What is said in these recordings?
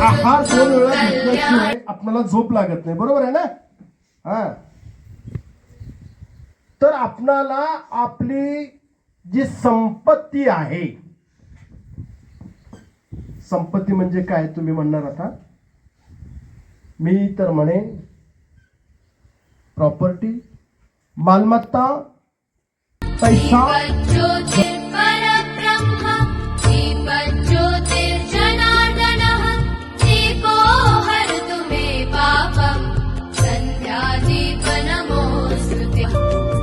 आहार दोन वेळा घेतल्याशिवाय आपल्याला झोप लागत नाही. बरोबर आहे ना? हा. तर आपणाला आपली जी संपत्ती आहे संपत्ती म्हणजे काय तुम्ही म्हणणार आता? मी तर म्हणेन प्रॉपर्टी मालमत्ता पैसा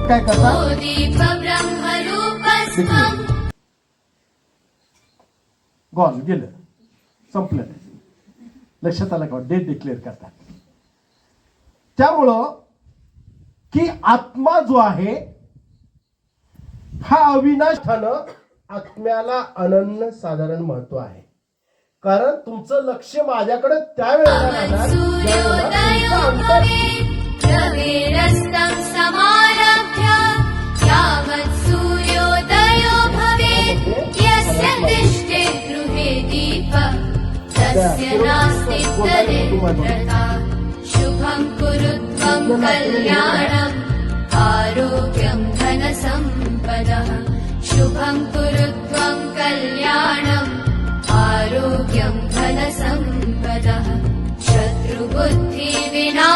काय करता? गॉन गेलं. संपलं. लक्षात आलं का? डेट डिक्लेअर करतात. त्यामुळं की आत्मा जो आहे हा अविनाशानं आत्म्याला अनन्य साधारण महत्त्व आहे. कारण तुमचं लक्ष माझ्याकडे त्यावेळेला नास्ति तदेव्रता शुभं कुरु त्वं कल्याणम् आरोग्यं धनसम्पदः शुभं कुरु त्वं कल्याणम् आरोग्यं धनसम्पदः दीपज्योतिर्नमोऽस्तु